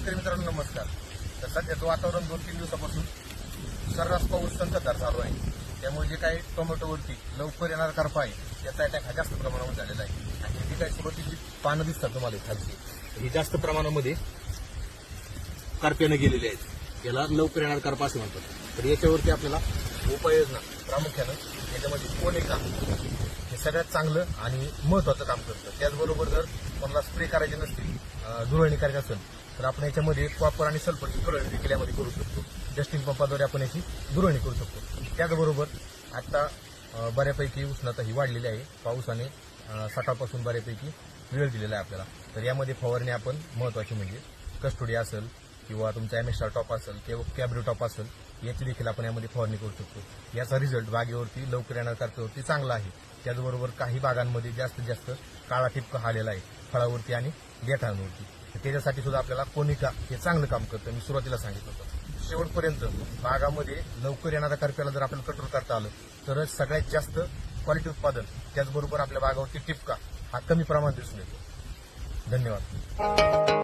शेतकरी मित्रांनो नमस्कार. तर सध्याचं वातावरण दोन तीन दिवसापासून सर्रास पाऊस संततधार चालू आहे. त्यामुळे जे काही टोमॅटोवरती लवकर येणारा करपा आहे त्याचा अटॅक हा जास्त प्रमाणावर झालेला आहे. आणि जी काही सुरुवातीची पानं दिसतात तुम्हाला खालची ही जास्त प्रमाणामध्ये करप्यानं गेलेली आहेत. याला लवकर येणार करपा असं म्हणतात. तर याच्यावरती आपल्याला उपाययोजना प्रामुख्यानं याच्यामध्ये कोलेका हे सगळ्यात चांगलं आणि महत्वाचं काम करतं. त्याचबरोबर जर कोणाला स्प्रे करायचे नसतील अं, धुळणी करायची असेल तर आपण याच्यामध्ये कॉपर आणि सल्फरची धुळणी देखील यामध्ये करू शकतो. डस्टिंग पंपाद्वारे आपण याची धुळणी करू शकतो. त्याचबरोबर आता बऱ्यापैकी उष्णता ही वाढलेली आहे. पावसाने सकाळपासून बऱ्यापैकी वेळ दिलेला आहे आपल्याला. तर यामध्ये फवारणी आपण महत्वाची म्हणजे कस्टोडी असेल किंवा तुमचा एम एस आर टॉप असेल किंवा कॅब्री टॉप असेल याची देखील आपण यामध्ये फवारणी करू शकतो. याचा रिझल्ट बागेवरती लवकर येणार करतेवरती चांगला आहे. त्याचबरोबर काही बागांमध्ये जास्तीत जास्त काळा ठिपका आलेला आहे फळावरती आणि देठांवरती त्याच्यासाठी सुद्धा आपल्याला कोनिका हे चांगलं काम करतं. मी सुरुवातीला सांगितलं होतं. शेवटपर्यंत बागामध्ये लवकर येणाऱ्या करप्याला जर आपल्याला कंट्रोल करता आलं तरच सगळ्यात जास्त क्वालिटी उत्पादन त्याचबरोबर आपल्या बागावरती टिपका हा कमी प्रमाणात दिसून येतो. धन्यवाद.